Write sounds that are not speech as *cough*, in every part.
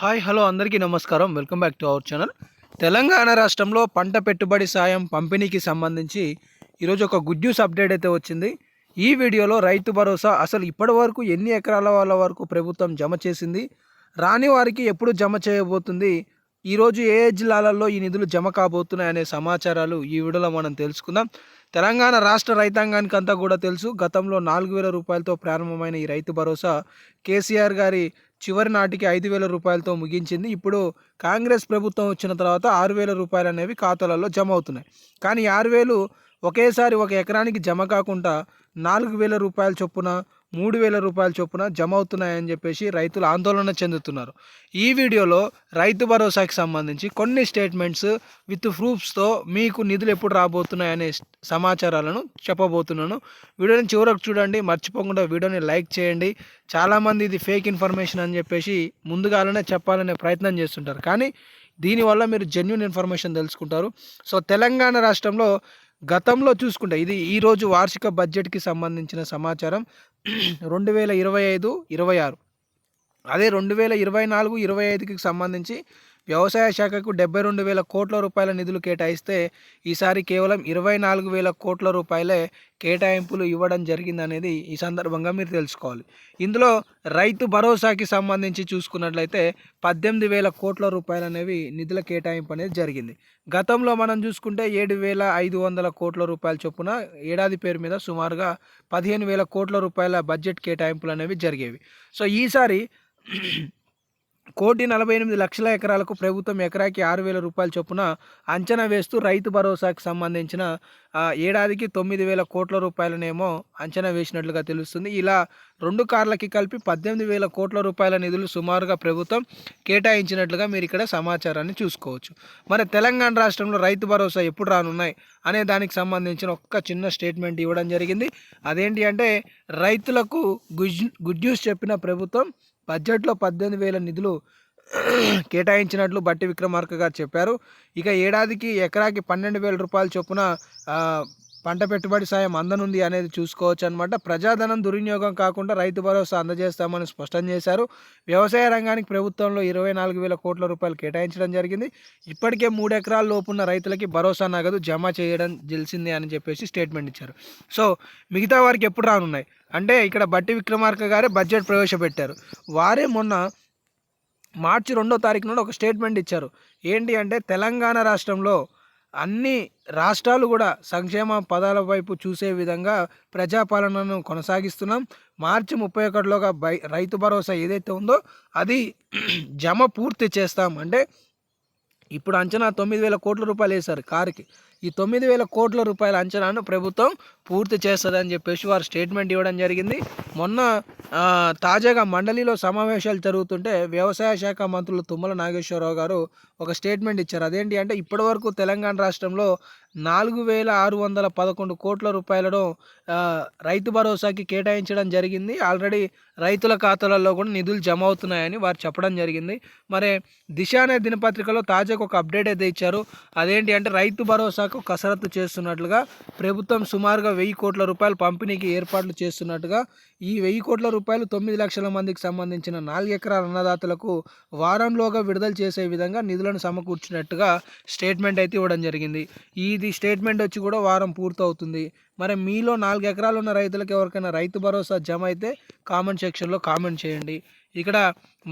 Hi hello అందరికీ నమస్కారం. Welcome back to our channel. Telangana రాష్ట్రంలో పంట పెట్టుబడి సాయం పంపిణీకి సంబంధించి ఈరోజు ఒక గుడ్ న్యూస్ అప్డేట్ అయితే వచ్చింది. ఈ వీడియోలో రైతు భరోసా అసలు ఇప్పటి వరకు ఎన్ని ఎకరాల వాళ్ళ వరకు ప్రభుత్వం జమ చేసింది? రాని వారికి ఎప్పుడు జమ చేయబోతుంది? ఈరోజు ఏ జిల్లాలలో ఈ నిధులు జమ కాబోతున్నాయి అనే సమాచారాలు ఈ వీడియోలో మనం తెలుసుకుందాం. తెలంగాణ రాష్ట్ర రైతాంగానికి అంతా కూడా తెలుసు గతంలో నాలుగు వేల రూపాయలతో ప్రారంభమైన ఈ రైతు భరోసా కేసీఆర్ గారి చివరి నాటికి ఐదు వేల రూపాయలతో ముగించింది. ఇప్పుడు కాంగ్రెస్ ప్రభుత్వం వచ్చిన తర్వాత ఆరు వేల రూపాయలు అనేవి ఖాతాలలో జమ అవుతున్నాయి. కానీ ఆరు వేలు ఒకేసారి ఒక ఎకరానికి జమ కాకుండా నాలుగు వేల రూపాయల చొప్పున మూడు వేల రూపాయల చొప్పున జమ అవుతున్నాయని చెప్పేసి రైతులు ఆందోళన చెందుతున్నారు. ఈ వీడియోలో రైతు భరోసాకి సంబంధించి కొన్ని స్టేట్మెంట్స్ విత్ ప్రూఫ్స్తో మీకు నిధులు ఎప్పుడు రాబోతున్నాయనే సమాచారాలను చెప్పబోతున్నాను. వీడియోని చివరకు చూడండి మర్చిపోకుండా వీడియోని లైక్ చేయండి. చాలామంది ఇది ఫేక్ ఇన్ఫర్మేషన్ అని చెప్పేసి ముందుగానే చెప్పాలనే ప్రయత్నం చేస్తుంటారు. కానీ దీనివల్ల మీరు జెన్యున్ ఇన్ఫర్మేషన్ తెలుసుకుంటారు. సో తెలంగాణ రాష్ట్రంలో గతంలో చూసుకుంటే ఇది ఈరోజు వార్షిక బడ్జెట్కి సంబంధించిన సమాచారం *clears throat* రెండు వేల ఇరవై ఐదు ఇరవై ఆరు. అదే రెండు వేల ఇరవై నాలుగు ఇరవై ఐదుకి సంబంధించి వ్యవసాయ శాఖకు డెబ్బై రెండు వేల కోట్ల రూపాయల నిధులు కేటాయిస్తే ఈసారి కేవలం ఇరవై నాలుగు వేల కోట్ల రూపాయలే కేటాయింపులు ఇవ్వడం జరిగిందనేది ఈ సందర్భంగా మీరు తెలుసుకోవాలి. ఇందులో రైతు భరోసాకి సంబంధించి చూసుకున్నట్లయితే పద్దెనిమిది వేల కోట్ల రూపాయలు అనేవి నిధుల కేటాయింపు అనేది జరిగింది. గతంలో మనం చూసుకుంటే ఏడు వేల ఐదు వందల కోట్ల రూపాయల చొప్పున ఏడాది పేరు మీద సుమారుగా పదిహేను వేల కోట్ల రూపాయల బడ్జెట్ కేటాయింపులు అనేవి జరిగేవి. సో ఈసారి కోటి నలభై ఎనిమిది లక్షల ఎకరాలకు ప్రభుత్వం ఎకరాకి ఆరు వేల రూపాయల చొప్పున అంచనా వేస్తూ రైతు భరోసాకు సంబంధించిన ఏడాదికి తొమ్మిది వేల కోట్ల రూపాయలనేమో అంచనా వేసినట్లుగా తెలుస్తుంది. ఇలా రెండు కార్లకి కలిపి పద్దెనిమిది వేల కోట్ల రూపాయల నిధులు సుమారుగా ప్రభుత్వం కేటాయించినట్లుగా మీరు ఇక్కడ సమాచారాన్ని చూసుకోవచ్చు. మరి తెలంగాణ రాష్ట్రంలో రైతు భరోసా ఎప్పుడు రానున్నాయి అనే దానికి సంబంధించిన ఒక్క చిన్న స్టేట్మెంట్ ఇవ్వడం జరిగింది. అదేంటి అంటే రైతులకు గుడ్ గుడ్ న్యూస్ చెప్పిన ప్రభుత్వం బడ్జెట్లో పద్దెనిమిది వేల నిధులు *clears throat* కేటాయించినట్లు బట్టి విక్రమార్క గారు చెప్పారు. ఇక ఏడాదికి ఎకరాకి పన్నెండు వేల రూపాయల చొప్పున పంట పెట్టుబడి సాయం అందనుంది అనేది చూసుకోవచ్చు అనమాట ప్రజాధనం దుర్వినియోగం కాకుండా రైతు భరోసా అందజేస్తామని స్పష్టం చేశారు. వ్యవసాయ రంగానికి ప్రభుత్వంలో ఇరవై నాలుగు వేల కోట్ల రూపాయలు కేటాయించడం జరిగింది. ఇప్పటికే మూడు ఎకరాల లోపున్న రైతులకి భరోసా నగదు జమ చేయడం తెలిసిందే అని చెప్పేసి స్టేట్మెంట్ ఇచ్చారు. సో మిగతా వారికి ఎప్పుడు రానున్నాయి? అంటే ఇక్కడ బట్టి విక్రమార్క గారే బడ్జెట్ ప్రవేశపెట్టారు. వారే మొన్న మార్చి రెండో తారీఖు నుండి ఒక స్టేట్మెంట్ ఇచ్చారు. ఏంటి అంటే తెలంగాణ రాష్ట్రంలో అన్ని రాష్ట్రాలు కూడా సంక్షేమ పదాల వైపు చూసే విధంగా ప్రజాపాలనను కొనసాగిస్తున్నాం. మార్చి ముప్పై ఒకటిలోగా బై రైతు భరోసా ఏదైతే ఉందో అది *clears throat* జమ పూర్తి చేస్తాం. అంటే ఇప్పుడు అంచనా తొమ్మిది వేల కోట్ల రూపాయలు వేశారు కారుకి. ఈ తొమ్మిది వేల కోట్ల రూపాయల అంచనాను ప్రభుత్వం పూర్తి చేస్తుందని చెప్పేసి వారు స్టేట్మెంట్ ఇవ్వడం జరిగింది. మొన్న తాజాగా మండలిలో సమావేశాలు జరుగుతుంటే వ్యవసాయ శాఖ మంత్రులు తుమ్మల నాగేశ్వరరావు గారు ఒక స్టేట్మెంట్ ఇచ్చారు. అదేంటి అంటే ఇప్పటివరకు తెలంగాణ రాష్ట్రంలో నాలుగు వేల ఆరు వందల పదకొండు కోట్ల రూపాయలను రైతు భరోసాకి కేటాయించడం జరిగింది. ఆల్రెడీ రైతుల ఖాతాలలో కూడా నిధులు జమ అవుతున్నాయని వారు చెప్పడం జరిగింది. మరి దిశ అనే దినపత్రికలో తాజాగా ఒక అప్డేట్ అయితే ఇచ్చారు. అదేంటి అంటే రైతు భరోసాకు కసరత్తు చేస్తున్నట్లుగా ప్రభుత్వం సుమారుగా వెయ్యి కోట్ల రూపాయలు పంపిణీకి ఏర్పాట్లు చేస్తున్నట్టుగా ఈ వెయ్యి కోట్ల రూపాయలు తొమ్మిది లక్షల మందికి సంబంధించిన నాలుగు ఎకరాల అన్నదాతలకు వారంలోగా విడుదల చేసే విధంగా నిధులను సమకూర్చినట్టుగా స్టేట్మెంట్ అయితే ఇవ్వడం జరిగింది. ఇది స్టేట్మెంట్ వచ్చి కూడా వారం పూర్తవుతుంది. మరి మీలో నాలుగు ఎకరాలు ఉన్న రైతులకు ఎవరికైనా రైతు భరోసా జమ అయితే కామెంట్ సెక్షన్లో కామెంట్ చేయండి. ఇక్కడ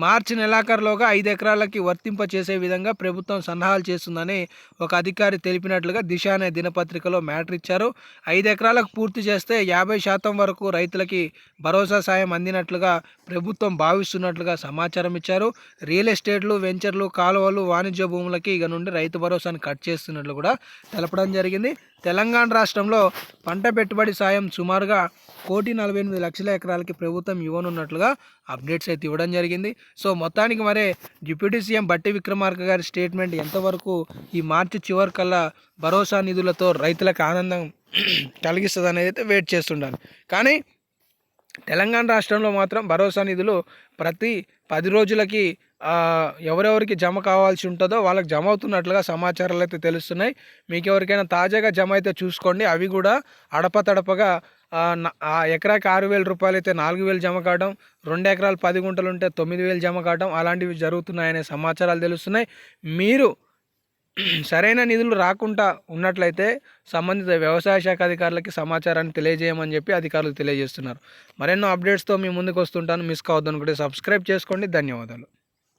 మార్చి నెలాఖరులోగా ఐదు ఎకరాలకి వర్తింప చేసే విధంగా ప్రభుత్వం సన్నాహాలు చేస్తుందని ఒక అధికారి తెలిపినట్లుగా దిశ అనే దినపత్రికలో మ్యాటర్ ఇచ్చారు. ఐదు ఎకరాలకు పూర్తి చేస్తే యాభై శాతం వరకు రైతులకి భరోసా సాయం అందినట్లుగా ప్రభుత్వం భావిస్తున్నట్లుగా సమాచారం ఇచ్చారు. రియల్ ఎస్టేట్లు వెంచర్లు కాలువలు వాణిజ్య భూములకి ఇక నుండి రైతు భరోసాను కట్ చేస్తున్నట్లు కూడా తెలపడం జరిగింది. తెలంగాణ రాష్ట్రంలో పంట పెట్టుబడి సాయం సుమారుగా కోటి నలభై ఎనిమిది లక్షల ఎకరాలకి ప్రభుత్వం ఇవ్వనున్నట్లుగా అప్డేట్స్ అయితే ఇవ్వడం జరిగింది. సో మొత్తానికి మరే డిప్యూటీ సీఎం బట్టి విక్రమార్క గారి స్టేట్మెంట్ ఎంతవరకు ఈ మార్చి చివరి కల్లా భరోసా నిధులతో రైతులకు ఆనందం కలిగిస్తుంది అనేది అయితే వెయిట్ చేస్తుండాలి. కానీ తెలంగాణ రాష్ట్రంలో మాత్రం భరోసా నిధులు ప్రతి పది రోజులకి ఎవరెవరికి జమ కావాల్సి ఉంటుందో వాళ్ళకి జమ అవుతున్నట్లుగా సమాచారాలు అయితే తెలుస్తున్నాయి. మీకు ఎవరికైనా తాజాగా జమ అయితే చూసుకోండి. అవి కూడా అడపతడపగా ఎకరాకి ఆరు వేల రూపాయలు అయితే నాలుగు వేలు జమ కావడం రెండు ఎకరాలు పది గుంటలు ఉంటే తొమ్మిది వేలు జమ కావడం అలాంటివి జరుగుతున్నాయనే సమాచారాలు తెలుస్తున్నాయి. మీరు *clears throat* సరైన నిధులు రాకుండా ఉన్నట్లయితే సంబంధిత వ్యవసాయ శాఖ అధికారులకి సమాచారాన్ని తెలియజేయమని చెప్పి అధికారులు తెలియజేస్తున్నారు. మరెన్నో అప్డేట్స్తో మీ ముందుకు వస్తుంటాను. మిస్ కావద్దు అనుకుంటే సబ్స్క్రైబ్ చేసుకోండి. ధన్యవాదాలు.